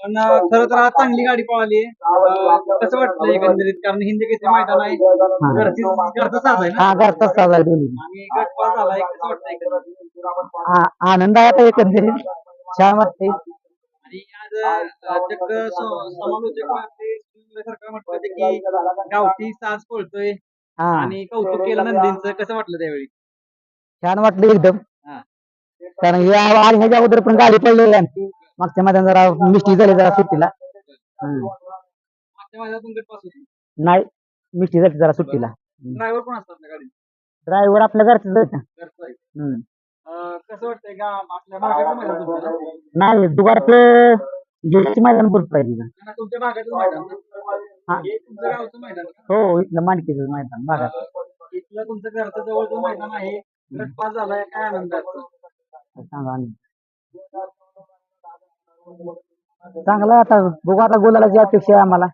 पण खरं तर आज चांगली गाडी पळाली कसं वाटतं एकंदरीत? कारण हिंदी किती मैदान आहे. घरची घरचा साज आहे ना? हा घरचा साजा दोन्ही. आणि गटपास झालाय. कसं वाटतं एकंदरीत? आ- आनंद आहे आता एकंदरीत. छान वाटते आणि आज चक्क समालोचक सारखं म्हटलं की गावठी साज पळतोय. आणि कौतुक केलं नंदींचं. कसं वाटलं त्यावेळी? छान वाटलं एकदम. हा. कारण या आणि ह्याच्या अगोदर पण गाडी पडलेली आमची मागच्या मैदान जरा मिस्टी झाली जरा सुट्टीला हम्म. मागच्या महिन्यातून गटपास होती नाही मिस्टी झाली जरा सुट्टीला ड्रायव्हर कोण असतात आपल्या गाडीत ड्रायव्हर आपल्या घरचं जायचं घरचा आहे. हम्म. अं, कसं वाटतंय का आपल्या भागाचं मैदान तुमचं ना? नाही दुपारचं जुडची मैदान भरपूर पाहिजे ना, तुमच्या भागाचं मैदान ना? हा. हे तुमचं गावचं मैदान का? हो इथलं मांडकीचं मैदान भागात इथलं तुमचं घरचं जवळचं मैदान आहे झालाय काय आनंद आहे आजचा? सांगा. चांगलं आता. बघू आता गुलालाची अपेक्षा आहे आम्हाला.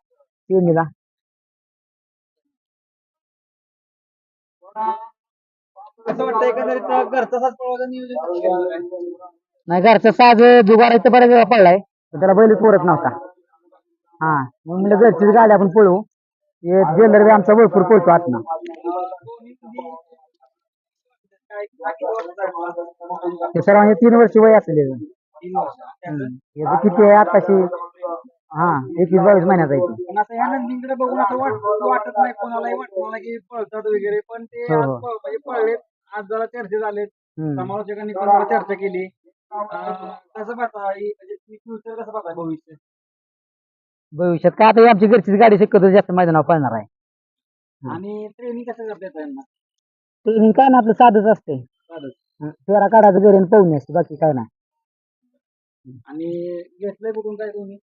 वाटतं एकंदरीत घरचा साज पळवायचं नियोजन? नाही घरचं साज बऱ्याच वेळा पडलाय. पण त्याला बैलच पोरत नव्हता. हा मग म्हणलं घरचीच गाडी आपण पळवू. हे जेलर बी आमचा भरपूर पळतो आतनं दोन्ही तुम्ही काय किती वर्ष झाली? ते सर्वांचे तीन वर्ष वय असेल याचं. तीन वर्ष त्याचं. याचं किती आहे आताशी हा एकवीस बावीस महिन्याचा आहे ते. पण असं ह्या नंदींकडे बघून असं वाट वाटत नाही कोणालाही वाटत नाही की पळतात वगैरे पण ते हो, आज हो. पळ- म्हणजे पळलेत आज जरा चर्चा झालेत हम्म. समालोचकांनी पण जरा चर्चा केली अं, कसं पाहता ही- म्हणजे फ्युचर कसं पाहताय भविष्य भविष्यात काय आता ही आमची घरचीच गाडी शक्यतो जास्त मैदानावर पळणार आहे. आणि ट्रेनिंग कसं करता येतं यांना ट्रेनिंग काय ना आपलं साधच असते. फेरा काढायचं घरी आणि पळून असते बाकी काय नाही. आणि घेतलंय कुठून काय तुम्ही?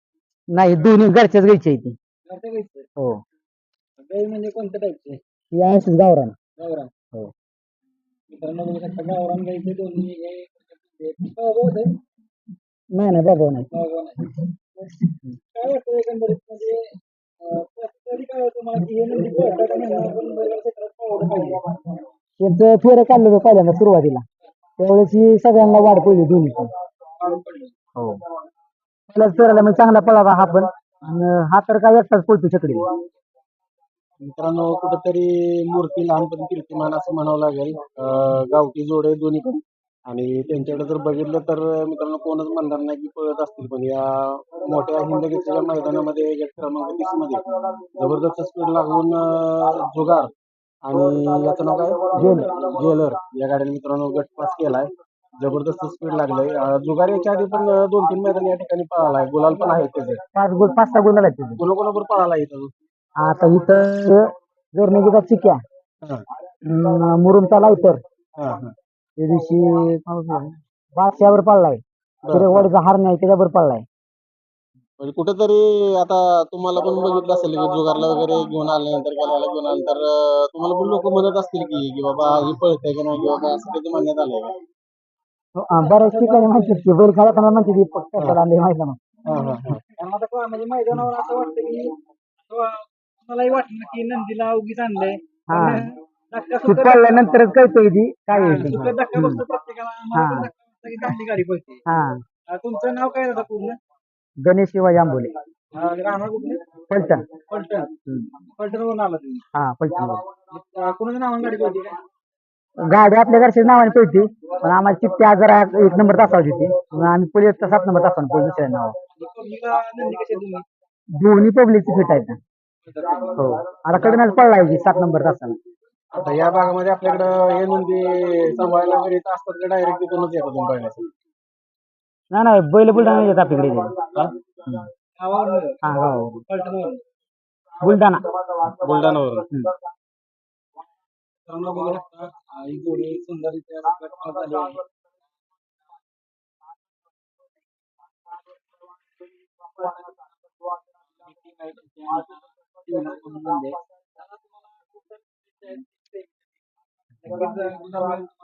नाही दोन्ही घरच्याच घ्यायची आहे ती. घरच्या घ्यायचं? हो. गाई म्हणजे कोणत्या टाईपचे ती आहेच गावरान. गावरान. हो. मित्रांनो बघू शकता गावरान गाईचे दोन्ही नाही नाही बाबा नाही. काय वाटतं एकंदरीत? म्हणजे कधी काय होतं मला हे क्षेत्रात पाहिजे. त्यांचं फेरं काढलं होतं पहिल्यांदा सुरुवातीला. त्यावेळेस ही सगळ्यांना वाढ पडली दोन्ही पण. हो. पहिल्याच फेरायला म्हणजे चांगला पळावा हा पण. आणि हा तर काय एकटाच पळतो छकडी मित्रांनो कुठेतरी मूर्ती लहानपणी कीर्तिमान असं म्हणावं लागेल. अं, गावठी जोडे दोन्ही पण आणि त्यांच्याकडे जर बघितलं तर मित्रांनो कोणच म्हणणार नाही की पळत असतील पण या मोठ्या हिंदकेसरीच्या मैदानामध्ये गट क्रमांक तीसमध्ये जबरदस्त स्पीड लागून अं, जुगार आणि याचं नाव काय? जेल. जेलर. या गाडीने मित्रांनो गट पास केलाय. जबरदस्त स्पीड लागलंय अं, जुगार याच्या आधी पण दोन तीन मैदान या ठिकाणी पळालाय. गुलाल पण आहे त्याचे पाच गोल पाच सहा गोल लागले तिथे. कोणाकोणाबरोबर पळाला इथं? आता इथं जोरनेगीचा चिक्या. अं, मुरुमचा लायटर हा हा. त्या दिवशी बादशावर पडलाय हार नाही त्याच्यावर पडलाय म्हणजे कुठेतरी आता तुम्हाला पण बघितलं असेल की जुगारला वगैरे घेऊन आल्यानंतर गेल्याला घेऊन आल्यानंतर अं, तुम्हाला पण लोक म्हणत असतील की की बाबा ही पळते की नाही किंवा काय असं त्याचं म्हणण्यात आलंय का? हो, बऱ्याच ठिकाणी म्हणतात की बैल खेळताना म्हणते ती कशाला आणली माहिती ना हा, हा, हा. कारण आता काय म्हणजे मैदानावर असं वाटतं की कोणालाही वाटलं की नंदीला उगीच आणलंय हा. धक्का ती सुद्धा पडल्यानंतरच कळतंय ती काय आहे ते. सुद्धा धक्का बसतो प्रत्येकाला आम्हाला पण हा. धक्का बसतो की चांगली गाडी पळते हा तुमचं नाव काय दादा पूर्ण गणेश शिवाजी आंबोले अं, राहणार कुठले? पलटण पलटण हम्म. पलटणवरून आला तुम्ही. हा पलटण अं, कुणाच्या नावाने गाडी पळते काय? गाडी आपल्या घरच्या नावाने पळती पण आम्हाला चिठ्ठी आज जरा एक नंबर तासावची होती. मग आम्ही पहिले सात नंबर तासावर पळतो दुसऱ्या नाव पब्लिकला नंदी कशी आहे तुम्ही? दोन्ही पब्लिकची फिट आहेत. हो. आता कडनच पडलाय की सात नंबर तासाला. आता या भागामध्ये आपल्याकडं हे नंदी सांभाळायला वगैरे इथं असतात का? डायरेक्ट तिथूनच येतात तुम्ही बघण्यासाठी नाही नाही बैल बुलढाणा येत आपल्याकडे इथे. हम्म. गावावरून हा हो बुलढाणा बुलढाणावरून हम्म. बघू शकता अं, ही नक्कीच